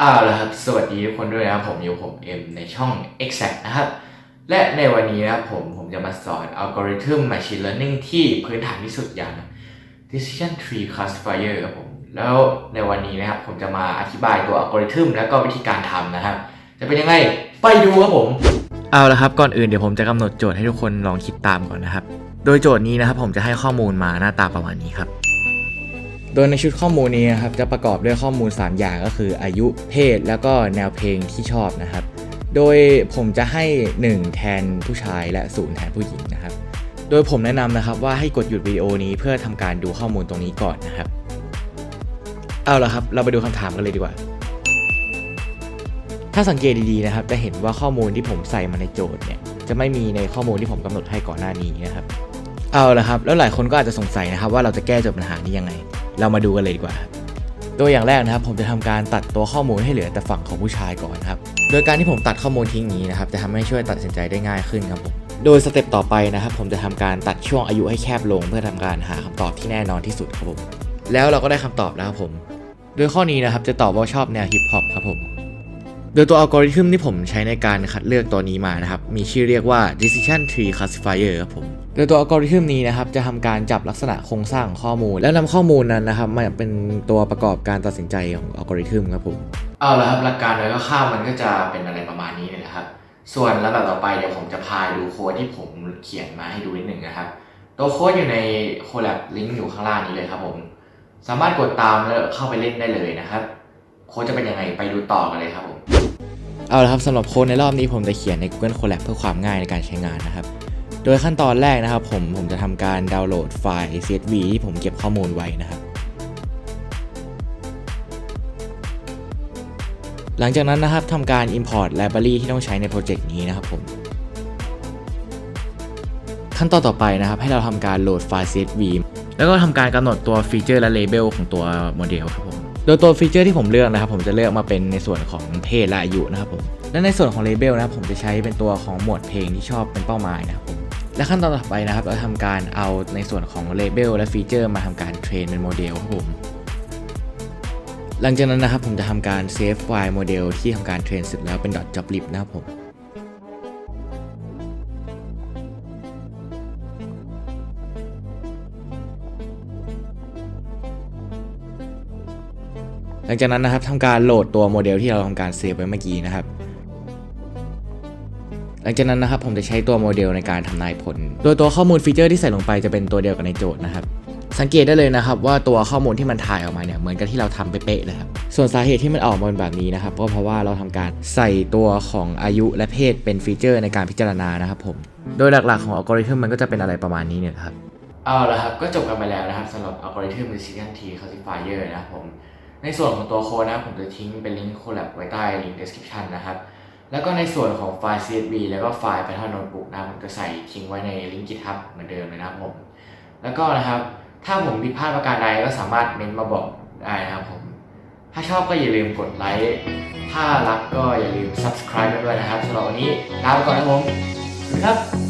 เอาละครับ สวัสดีทุกคนด้วยนะครับ ผมอยู่ผมเอ็มในช่อง Exact นะครับ และในวันนี้นะครับผมผมจะมาสอนอัลกอริทึม Machine Learning ที่พื้นฐานที่สุดอย่าง Decision Tree Classifier ครับผม แล้วในวันนี้นะครับผมจะมาอธิบายตัวอัลกอริทึมแล้วก็วิธีการทำนะครับ จะเป็นยังไง ไปดูครับผม เอาละครับ ก่อนอื่นเดี๋ยวผมจะกำหนดโจทย์ให้ทุกคนลองคิดตามก่อนนะครับ โดยโจทย์นี้นะครับผมจะให้ข้อมูลมาหน้าตาประมาณนี้ครับ โดยในชุดข้อมูลนี้นะครับจะประกอบด้วยข้อมูล 3 อย่างก็คืออายุเพศ แล้วก็แนวเพลงที่ชอบนะครับ โดยผมจะให้ 1 แทนผู้ชายและ 0 แทนผู้หญิงนะครับ โดยผมแนะนำนะครับว่าให้กดหยุดวิดีโอนี้เพื่อทำการดูข้อมูลตรงนี้ก่อนนะครับ เอาละครับ เราไปดูคำถามกันเลยดีกว่า ถ้าสังเกตดีๆนะครับ จะเห็นว่าข้อมูลที่ผมใส่มาในโจทย์เนี่ยจะไม่มีในข้อมูลที่ผมกำหนดให้ก่อนหน้านี้นะครับ เอาละครับ แล้วหลายคนก็อาจจะสงสัยนะครับว่าเราจะแก้โจทย์ปัญหานี้ยังไง เรามาดูกันเลยดีกว่าครับตัวอย่างแรกนะครับ ผมจะทำการตัดตัวข้อมูลให้เหลือแต่ฝั่งของผู้ชายก่อนครับ โดยการที่ผมตัดข้อมูลทิ้งนี้นะครับจะทำให้ช่วยตัดสินใจได้ง่ายขึ้นครับผมโดยสเต็ปต่อไปนะครับ ผมจะทำการตัดช่วงอายุให้แคบลง เพื่อทำการหาคำตอบที่แน่นอนที่สุดครับผมแล้วเราก็ได้คำตอบแล้วครับผม โดยข้อนี้นะครับจะตอบว่าชอบแนวฮิปฮอปครับผม โดยตัวอัลกอริทึมที่ผมใช้ในการคัดเลือกตัวนี้มานะครับ มีชื่อเรียกว่า decision tree classifier ครับผม โดยตัวอัลกอริทึมนี้นะครับ จะทำการจับลักษณะโครงสร้างของข้อมูล แล้วนำข้อมูลนั้นนะครับมาเป็นตัวประกอบการตัดสินใจของอัลกอริทึมครับผมเอาละครับหลักการโดยคร่าวๆมันก็จะเป็นอะไรประมาณนี้เลยนะครับ ส่วนลำดับต่อไปเดี๋ยวผมจะพาดูโค้ดที่ผมเขียนมาให้ดูนิดหนึ่งนะครับตัวโค้ดอยู่ในโคแลบลิงก์อยู่ข้างล่างนี้เลยครับผมสามารถกดตามแล้วเข้าไปเล่นได้เลยนะครับ ค้ดจะเป็นยังไงไปดูต่อกันเลยครับผมเอาละครับสำหรับโค้ดในรอบนี้ผมจะเขียนใน Google Colab เพื่อความง่ายในการใช้งานนะครับ โดยขั้นตอนแรกนะครับ ผมผมจะทำการดาวน์โหลดไฟล์ CSV ที่ผมเก็บข้อมูลไว้นะครับ หลังจากนั้นนะครับทำการ Import Library ที่ต้องใช้ในโปรเจกต์นี้นะครับผมขั้นตอนต่อไปนะครับให้เราทำการโหลดไฟล์ CSV แล้วก็ทำการกำหนดตัวฟีเจอร์และเลเบลของตัวโมเดลครับผม โดยตัวฟีเจอร์ที่ผมเลือกนะครับ ผมจะเลือกมาเป็นในส่วนของเพศและอายุนะครับผมและในส่วนของเลเบลนะครับผมจะใช้เป็นตัวของหมวดเพลงที่ชอบเป็นเป้าหมายนะครับผมและขั้นตอนต่อไปนะครับ เราทำการเอาในส่วนของเลเบลและฟีเจอร์มาทำการเทรนเป็นโมเดลครับผมหลังจากนั้นนะครับผมจะทำการเซฟไฟล์โมเดลที่ทำการเทรนเสร็จแล้วเป็น .joblib นะครับผม หลังจากนั้นนะครับทำการโหลดตัวโมเดลที่เราทำการเซฟไว้เมื่อกี้นะครับ หลังจากนั้นนะครับผมจะใช้ตัวโมเดลในการทำนายผล โดยตัวข้อมูลฟีเจอร์ที่ใส่ลงไปจะเป็นตัวเดียวกับในโจทย์นะครับ สังเกตได้เลยนะครับ ว่าตัวข้อมูลที่มันถ่ายออกมาเนี่ยเหมือนกับที่เราทำเป๊ะๆเลยครับส่วนสาเหตุที่มันออกมาเป็นแบบนี้นะครับก็เพราะว่าเราทำการใส่ตัวของอายุและเพศเป็นฟีเจอร์ในการพิจารณานะครับผมโดยหลักๆของอัลกอริทึมมันก็จะเป็นอะไรประมาณนี้เนี่ยครับเอาละครับก็จบกันไปแล้วนะครับสำหรับอัลกอริทึม Decision Tree Classifier นะครับผม ในส่วนของตัวโค้ดนะผมจะทิ้งเป็นลิงก์โคแลบไว้ใต้ลิงก์ description นะครับ แล้วก็ในส่วนของไฟล์ CSV แล้วก็ไฟล์ Python Notebook นะผมจะใส่ทิ้งไว้ในลิงก์ GitHub เหมือนเดิมเลยนะครับผม แล้วก็นะครับถ้าผมผิดพลาดประการใดก็สามารถเมนต์มาบอกได้นะครับผม ถ้าชอบก็อย่าลืมกดไลค์ ถ้ารักก็อย่าลืม subscribe กันด้วยนะครับสำหรับวันนี้ลาไปก่อนนะครับผมสวัสดีครับ